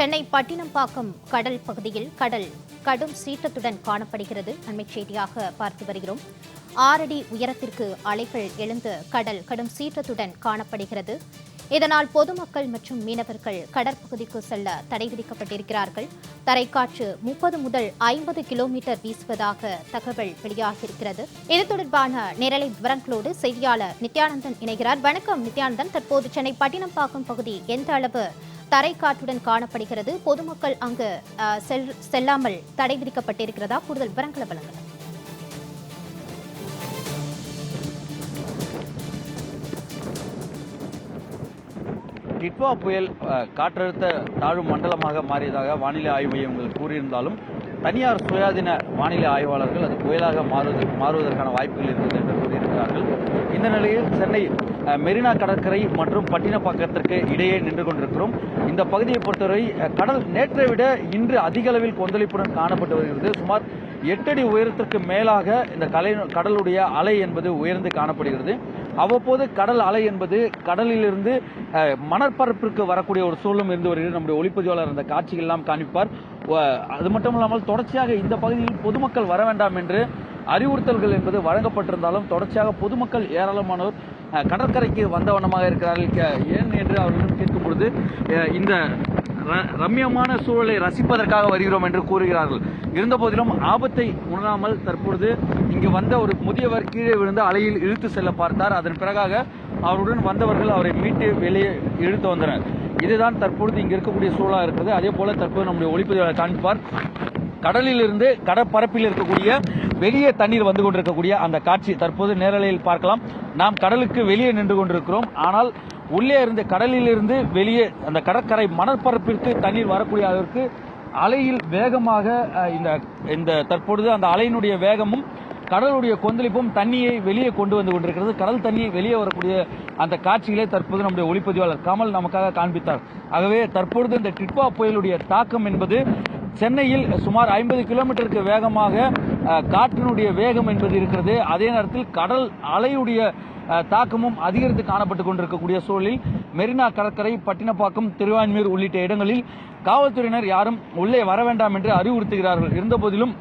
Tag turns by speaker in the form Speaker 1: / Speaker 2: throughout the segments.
Speaker 1: சென்னை பட்டினம்பாக்கம் கடல் பகுதியில் கடல் கடும் சீற்றத்துடன் காணப்படுகிறது. அண்மைச் செய்தியாக பார்த்து வருகிறோம். ஆறடி உயரத்திற்கு அலைகள் எழுந்து கடல் கடும் சீற்றத்துடன் காணப்படுகிறது. இதனால் பொதுமக்கள் மற்றும் மீனவர்கள் கடற்பகுதிக்கு செல்ல தடை விதிக்கப்பட்டிருக்கிறார்கள். தரைக்காற்று முப்பது முதல் ஐம்பது கிலோமீட்டர் வீசுவதாக தகவல் வெளியாகியிருக்கிறது. இது தொடர்பான நிரலை விவரங்களோடு செய்தியாளர் நித்யானந்தன் இணைகிறார். வணக்கம் நித்யானந்தன். தற்போது சென்னை பட்டினம்பாக்கம் பகுதி எந்த அளவு தரைக்காற்றுடன் காணப்படுகிறது. பொதுமக்கள் அங்கு செல்- செல்லாமல் தடை விதிக்கப்பட்டிருக்கிறதா? கூடுதல் விவரங்களை வழங்கலாம்
Speaker 2: டிட்வா புயல் காற்றழுத்த தாழ்வு மண்டலமாக மாறியதாக வானிலை ஆய்வு மையங்கள் கூறியிருந்தாலும் தனியார் சுயாதீன வானிலை ஆய்வாளர்கள் அது புயலாக மாறுவது மாறுவதற்கான வாய்ப்புகள் இருக்கிறது என்று கூறியிருக்கிறார்கள். இந்த நிலையில் சென்னை மெரினா கடற்கரை மற்றும் பட்டினப்பாக்கத்திற்கு இடையே நின்று கொண்டிருக்கிறோம். இந்த பகுதியை பொறுத்தவரை கடல் நேற்றை விட இன்று அதிக அளவில் கொந்தளிப்புடன் காணப்பட்டு வருகிறது. சுமார் எட்டடி உயரத்திற்கு மேலாக இந்த கலை கடலுடைய அலை என்பது உயர்ந்து காணப்படுகிறது. அவ்வப்போது கடல் அலை என்பது கடலிலிருந்து மணற்பரப்பிற்கு வரக்கூடிய ஒரு சூழலும் இருந்து வருகிறது. நம்முடைய ஒளிப்பதிவாளர் அந்த காட்சிகள் எல்லாம் காண்பிப்பார். அது மட்டும் இல்லாமல் தொடர்ச்சியாக இந்த பகுதியில் பொதுமக்கள் வர வேண்டாம் என்று அறிவுறுத்தல்கள் என்பது வழங்கப்பட்டிருந்தாலும் தொடர்ச்சியாக பொதுமக்கள் ஏராளமானோர் கடற்கரைக்கு வந்தவனமாக இருக்கிறார்கள். கே- ஏன் என்று அவர்களிடம் கேட்கும் பொழுது இந்த ர- ரம்யமான சூழலை ரசிப்பதற்காக வருகிறோம் என்று கூறுகிறார்கள். இருந்த போதிலும் ஆபத்தை உணராமல் தற்பொழுது இங்கு வந்த ஒரு முதியவர் கீழே விழுந்து அலையில் இழுத்து செல்ல பார்த்தார். அதன் பிறகாக அவருடன் வந்தவர்கள் அவரை மீட்டு வெளியே இழுத்து வந்தனர். இதுதான் தற்பொழுது இங்கு இருக்கக்கூடிய சூழலாக இருக்கிறது. அதே போல தற்போது நம்முடைய ஒளிப்பதிவாளர் காண்பிப்பார். கடலிலிருந்து கடற்பரப்பில் இருக்கக்கூடிய வெளியே தண்ணீர் வந்து கொண்டிருக்கக்கூடிய அந்த காட்சி தற்போது நேரலையில் பார்க்கலாம். நாம் கடலுக்கு வெளியே நின்று கொண்டிருக்கிறோம். ஆனால் உள்ளே இருந்து கடலிலிருந்து வெளியே அந்த கடற்கரை மணற்பரப்பிற்கு தண்ணீர் வரக்கூடிய அளவிற்கு அலையில் வேகமாக இந்த இந்த தற்பொழுது அந்த அலையினுடைய வேகமும் கடலுடைய கொந்தளிப்பும் தண்ணியை வெளியே கொண்டு வந்து கொண்டிருக்கிறது. கடல் தண்ணி வெளியே வரக்கூடிய அந்த காட்சிகளை தற்போது நம்முடைய ஒளிப்பதிவாளர் கமல் நமக்காக காண்பித்தார். ஆகவே தற்பொழுது இந்த டிட்வா புயலுடைய தாக்கம் என்பது சென்னையில் சுமார் ஐம்பது கிலோமீட்டருக்கு வேகமாக காற்றினுடைய வேகம் என்பது இருக்கிறது. அதே நேரத்தில் கடல் அலையுடைய தாக்கமும் அதிகரித்து காணப்பட்டு கொண்டிருக்கக்கூடிய சூழலில் மெரினா கடற்கரை பட்டினப்பாக்கம் திருவான்மீர் உள்ளிட்ட இடங்களில் காவல்துறையினர் யாரும் உள்ளே வர வேண்டாம் என்று அறிவுறுத்துகிறார்கள். இருந்தபோதிலும்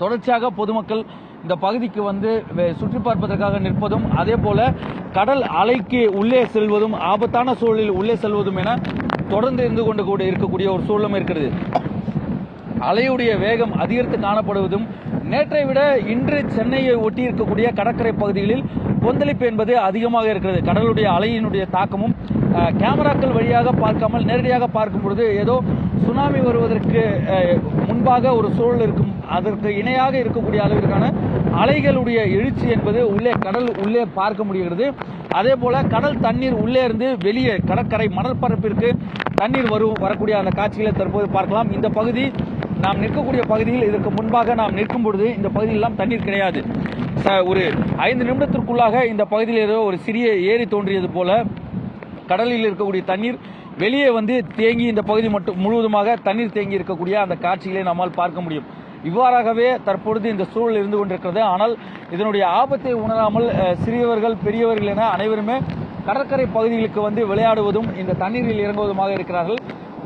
Speaker 2: தொடர்ச்சியாக பொதுமக்கள் இந்த பகுதிக்கு வந்து சுற்றி பார்ப்பதற்காக நிற்பதும் அதே போல கடல் அலைக்கு உள்ளே செல்வதும் ஆபத்தான சூழலில் உள்ளே செல்வதும் என தொடர்ந்து இருந்து கொண்டு கூட இருக்கக்கூடிய ஒரு சூழலும் இருக்கிறது. அலையுடைய வேகம் அதிகரித்து காணப்படுவதும் நேற்றை விட இன்று சென்னையை ஒட்டி இருக்கக்கூடிய கடற்கரை பகுதிகளில் கொந்தளிப்பு என்பது அதிகமாக இருக்கிறது. கடலுடைய அலையினுடைய தாக்கமும் கேமராக்கள் வழியாக பார்க்காமல் நேரடியாக பார்க்கும் பொழுது ஏதோ சுனாமி வருவதற்கு முன்பாக ஒரு சூழல் இருக்கும் அதற்கு இணையாக இருக்கக்கூடிய அளவிற்கான அலைகளுடைய எழுச்சி என்பது உள்ளே கடல் உள்ளே பார்க்க முடிகிறது. அதே போல கடல் தண்ணீர் உள்ளே இருந்து வெளியே கடற்கரை மணற்பரப்பிற்கு தண்ணீர் வரும் வரக்கூடிய அந்த காட்சிகளை தற்போது பார்க்கலாம். இந்த பகுதி நாம் நிற்கக்கூடிய பகுதியில் இதற்கு முன்பாக நாம் நிற்கும் பொழுது இந்த பகுதியெல்லாம் தண்ணீர் கிடையாது. ச- ஒரு ஐந்து நிமிடத்திற்குள்ளாக இந்த பகுதியில் ஏதோ ஒரு சிறிய ஏரி தோன்றியது போல கடலில் இருக்கக்கூடிய தண்ணீர் வெளியே வந்து தேங்கி இந்த பகுதி மட்டும் முழுவதுமாக தண்ணீர் தேங்கி இருக்கக்கூடிய அந்த காட்சிகளை நம்மால் பார்க்க முடியும். இவ்வாறாகவே தற்பொழுது இந்த சூழல் இருந்து கொண்டிருக்கிறது. ஆனால் இதனுடைய ஆபத்தை உணராமல் சிறியவர்கள் பெரியவர்கள் என அனைவருமே கடற்கரை பகுதிகளுக்கு வந்து விளையாடுவதும் இந்த தண்ணீரில் இறங்குவதுமாக இருக்கிறார்கள்.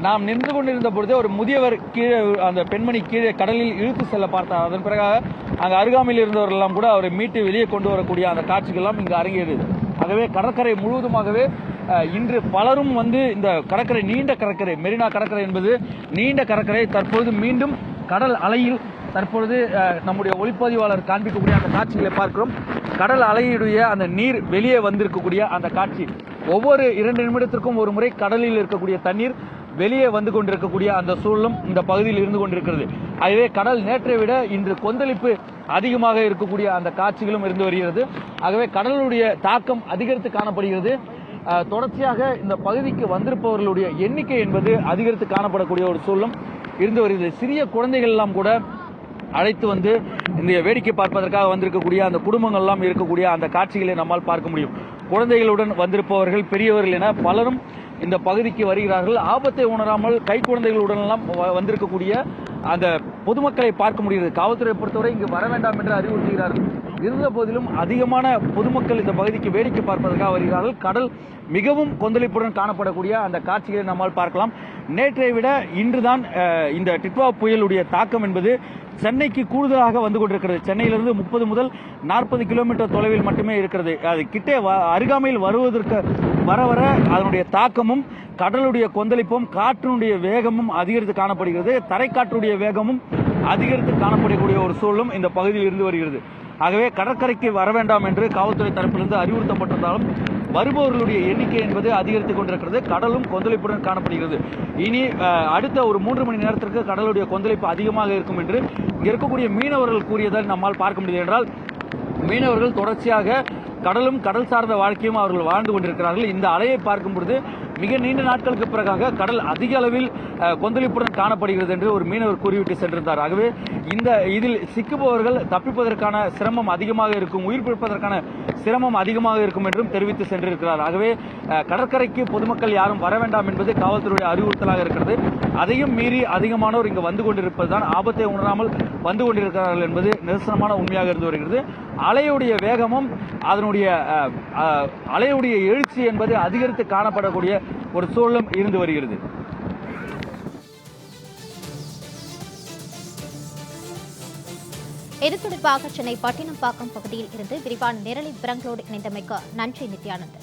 Speaker 2: நாம் நின்று கொண்டிருந்த பொழுதே ஒரு முதியவர் கீழே அந்த பெண்மணி கீழே கடலில் இழுத்து செல்ல பார்த்தார். அதன் பிறகாக அங்கே அருகாமையில் இருந்தவரெல்லாம் கூட அவரை மீட்டு வெளியே கொண்டு வரக்கூடிய அந்த காட்சிகள்லாம் இங்கு அரங்கேறியது. ஆகவே கடற்கரை முழுவதுமாகவே இன்று பலரும் வந்து இந்த கடற்கரை நீண்ட கடற்கரை மெரினா கடற்கரை என்பது நீண்ட கடற்கரை தற்போது மீண்டும் கடல் அலையில் தற்பொழுது நம்முடைய ஒளிப்பதிவாளர் காண்பிக்கக்கூடிய அந்த காட்சிகளை பார்க்கிறோம். கடல் அலையுடைய அந்த நீர் வெளியே வந்திருக்கக்கூடிய அந்த காட்சி. ஒவ்வொரு இரண்டு நிமிடத்திற்கும் ஒரு முறை கடலில் இருக்கக்கூடிய தண்ணீர் வெளியே வந்து கொண்டிருக்கக்கூடிய அந்த சூழலும் இந்த பகுதியில் இருந்து கொண்டிருக்கிறது. ஆகவே கடல் நேற்றை விட இன்று கொந்தளிப்பு அதிகமாக இருக்கக்கூடிய அந்த காட்சிகளும் இருந்து வருகிறது. ஆகவே கடலுடைய தாக்கம் அதிகரித்து காணப்படுகிறது. தொடர்ச்சியாக இந்த பகுதிக்கு வந்திருப்பவர்களுடைய எண்ணிக்கை என்பது அதிகரித்து காணப்படக்கூடிய ஒரு சூழலும் இருந்து வருகிறது. சிறிய குழந்தைகள் எல்லாம் கூட அழைத்து வந்து இந்த வேடிக்கை பார்ப்பதற்காக வந்திருக்கக்கூடிய அந்த குடும்பங்கள்லாம் இருக்கக்கூடிய அந்த காட்சிகளை நம்மால் பார்க்க முடியும். குழந்தைகளுடன் வந்திருப்பவர்கள் பெரியவர்கள் என பலரும் இந்த பகுதிக்கு வருகிறார்கள். ஆபத்தை உணராமல் கை குழந்தைகளுடனெல்லாம் வ- வந்திருக்கக்கூடிய அந்த பொதுமக்களை பார்க்க முடிகிறது. காவல்துறையை பொறுத்தவரை இங்கு வர வேண்டாம் என்று அறிவுறுத்துகிறார்கள். இருந்த போதிலும் அதிகமான பொதுமக்கள் இந்த பகுதிக்கு வேடிக்கை பார்ப்பதற்காக வருகிறார்கள். கடல் மிகவும் கொந்தளிப்புடன் காணப்படக்கூடிய அந்த காட்சிகளை நம்மால் பார்க்கலாம். நேற்றை விட இன்றுதான் இந்த டிட்வா புயலுடைய தாக்கம் என்பது சென்னைக்கு கூடுதலாக வந்து கொண்டிருக்கிறது. சென்னையிலிருந்து முப்பது முதல் நாற்பது கிலோமீட்டர் தொலைவில் மட்டுமே இருக்கிறது. அது கிட்டே வ- அருகாமையில் வருவதற்கு வர வர அதனுடைய தாக்கமும் கடலுடைய கொந்தளிப்பும் காற்றினுடைய வேகமும் அதிகரித்து காணப்படுகிறது. தரைக்காற்றுடைய வேகமும் அதிகரித்து காணப்படக்கூடிய ஒரு சூழலும் இந்த பகுதியில் இருந்து வருகிறது. ஆகவே கடற்கரைக்கு வர வேண்டாம் என்று காவல்துறை தரப்பிலிருந்து அறிவுறுத்தப்பட்டிருந்தாலும் வருபவர்களுடைய எண்ணிக்கை என்பது அதிகரித்துக் கொண்டிருக்கிறது. கடலும் கொந்தளிப்புடன் காணப்படுகிறது. இனி அடுத்த ஒரு மூன்று மணி நேரத்திற்கு கடலுடைய கொந்தளிப்பு அதிகமாக இருக்கும் என்று இங்கே இருக்கக்கூடிய மீனவர்கள் கூறியதை நம்மால் பார்க்க முடியுது என்றால் மீனவர்கள் தொடர்ச்சியாக கடலும் கடல் சார்ந்த வாழ்க்கையும் அவர்கள் வாழ்ந்து கொண்டிருக்கிறார்கள். இந்த அலையை பார்க்கும் பொழுது மிக நீண்ட நாட்களுக்கு பிறகாக கடல் அதிக அளவில் கொந்தளிப்புடன் காணப்படுகிறது என்று ஒரு மீனவர் கூறிவிட்டு சென்றிருந்தார். ஆகவே இந்த இதில் சிக்குபவர்கள் தப்பிப்பதற்கான சிரமம் அதிகமாக இருக்கும் உயிர் பிழைப்பதற்கான சிரமம் அதிகமாக இருக்கும் என்றும் தெரிவித்து சென்றிருக்கிறார். ஆகவே கடற்கரைக்கு பொதுமக்கள் யாரும் வர வேண்டாம் என்பது காவல்துறையுடைய அறிவுறுத்தலாக இருக்கிறது. அதையும் மீறி அதிகமானோர் இங்கு வந்து கொண்டிருப்பது தான் ஆபத்தை உணராமல் வந்து கொண்டிருக்கிறார்கள் என்பது நிதர்சனமான உண்மையாக இருந்து வருகிறது. அலையுடைய வேகமும் அதனுடைய அலையுடைய எழுச்சி என்பது அதிகரித்து காணப்படக்கூடிய ஒரு சூழலும் இருந்து வருகிறது.
Speaker 1: இது தொடர்பாக சென்னை பட்டினம்பாக்கம் பகுதியில் இருந்து விரிவான நேரலை விவரங்களோடு இணைந்தமைக்கு நன்றி நித்யானந்த்